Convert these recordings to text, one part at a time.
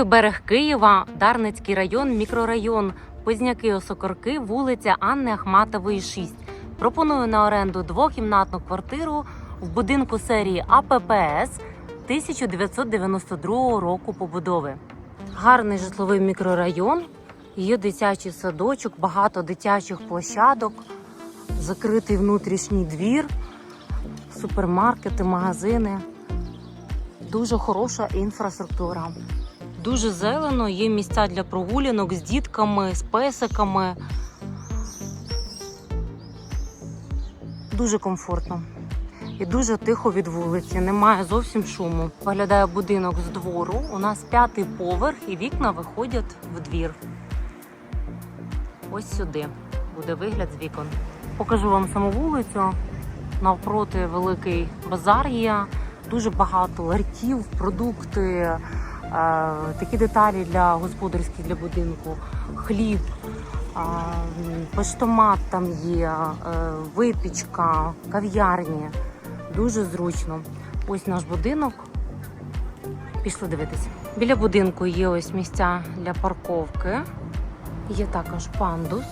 Лівий берег Києва, Дарницький район, мікрорайон, Позняки Осокорки, вулиця Анни Ахматової, 6. Пропоную на оренду двокімнатну квартиру в будинку серії АППС 1992 року побудови. Гарний житловий мікрорайон, є дитячий садочок, багато дитячих площадок, закритий внутрішній двір, супермаркети, магазини. Дуже хороша інфраструктура. Дуже зелено, є місця для прогулянок з дітками, з песиками. Дуже комфортно. І дуже тихо від вулиці, немає зовсім шуму. Виглядає будинок з двору. У нас п'ятий поверх і вікна виходять в двір. Ось сюди буде вигляд з вікон. Покажу вам саму вулицю. Навпроти великий базар є. Дуже багато ларьків, продукти, такі деталі для господарські для будинку, хліб, поштомат там є, випічка, кав'ярні. Дуже зручно. Ось наш будинок. Пішли дивитися. Біля будинку є ось місця для парковки. Є також пандус,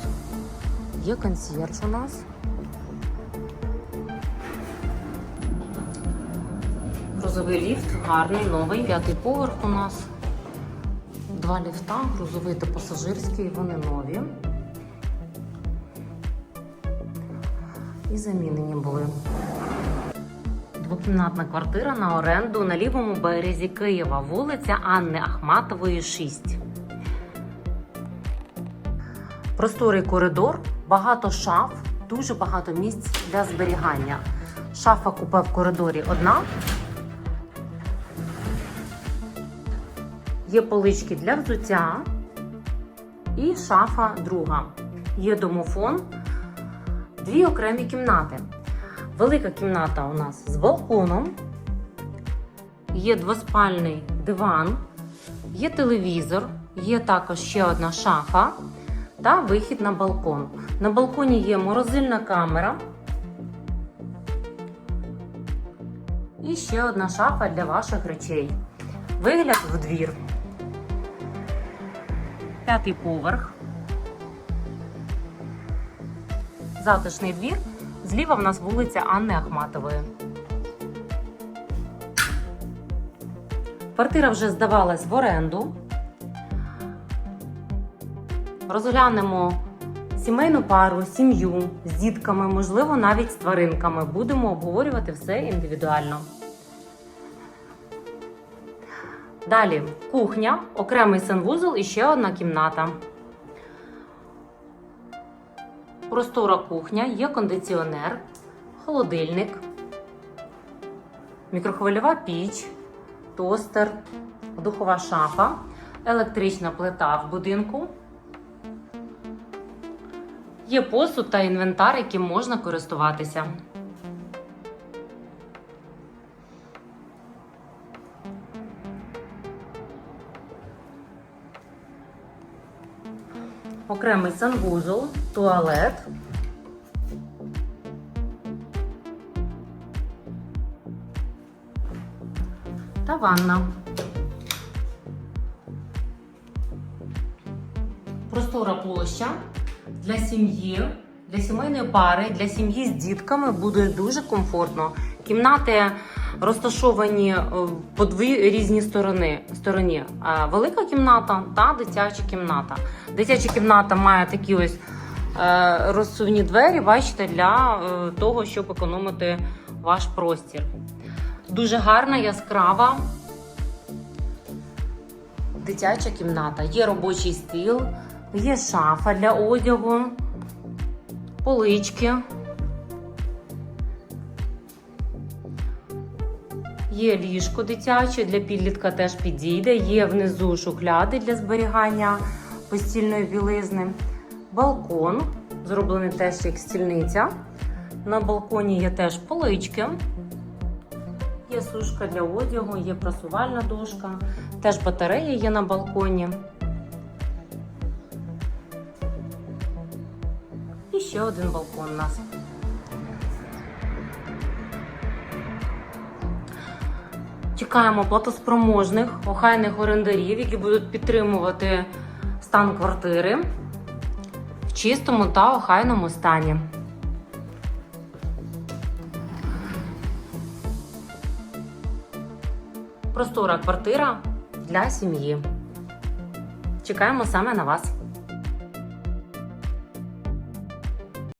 є консьєрж у нас. Грузовий ліфт, гарний, новий, п'ятий поверх у нас. Два ліфта, грузовий та пасажирський, вони нові. І замінені були. Двокімнатна квартира на оренду на лівому березі Києва, вулиця Анни Ахматової, 6. Просторий коридор, багато шаф, дуже багато місць для зберігання. Шафа купе в коридорі одна. Є полички для взуття і шафа друга. Є домофон, дві окремі кімнати. Велика кімната у нас з балконом, є двоспальний диван, є телевізор, є також ще одна шафа та вихід на балкон. На балконі є морозильна камера. І ще одна шафа для ваших речей. Вигляд в двір. П'ятий поверх. Затишний двір. Зліва в нас вулиця Анни Ахматової. Квартира вже здавалась в оренду. Розглянемо сімейну пару, сім'ю з дітками, можливо, навіть з тваринками. Будемо обговорювати все індивідуально. Далі кухня, окремий санвузол і ще одна кімната. Простора кухня, є кондиціонер, холодильник, мікрохвильова піч, тостер, духова шафа, електрична плита в будинку. Є посуд та інвентар, яким можна користуватися. Окремий санвузол, туалет. Та ванна. Простора площа для сім'ї, для сімейної пари, для сім'ї з дітками буде дуже комфортно. Кімнати розташовані е, по дві різні сторони. стороні. Е, Велика кімната та дитяча кімната. Дитяча кімната має такі ось е, розсувні двері, бачите, для того, щоб економити ваш простір. Дуже гарна, яскрава дитяча кімната. Є робочий стіл, є шафа для одягу, полички. Є ліжко дитяче, для підлітка теж підійде. Є внизу шухляди для зберігання постільної білизни. Балкон, зроблений теж як стільниця. На балконі є теж полички. Є сушка для одягу, є прасувальна дошка, теж батарея є на балконі. І ще один балкон у нас. Чекаємо платоспроможних, охайних орендарів, які будуть підтримувати стан квартири в чистому та охайному стані. Простора квартира для сім'ї. Чекаємо саме на вас.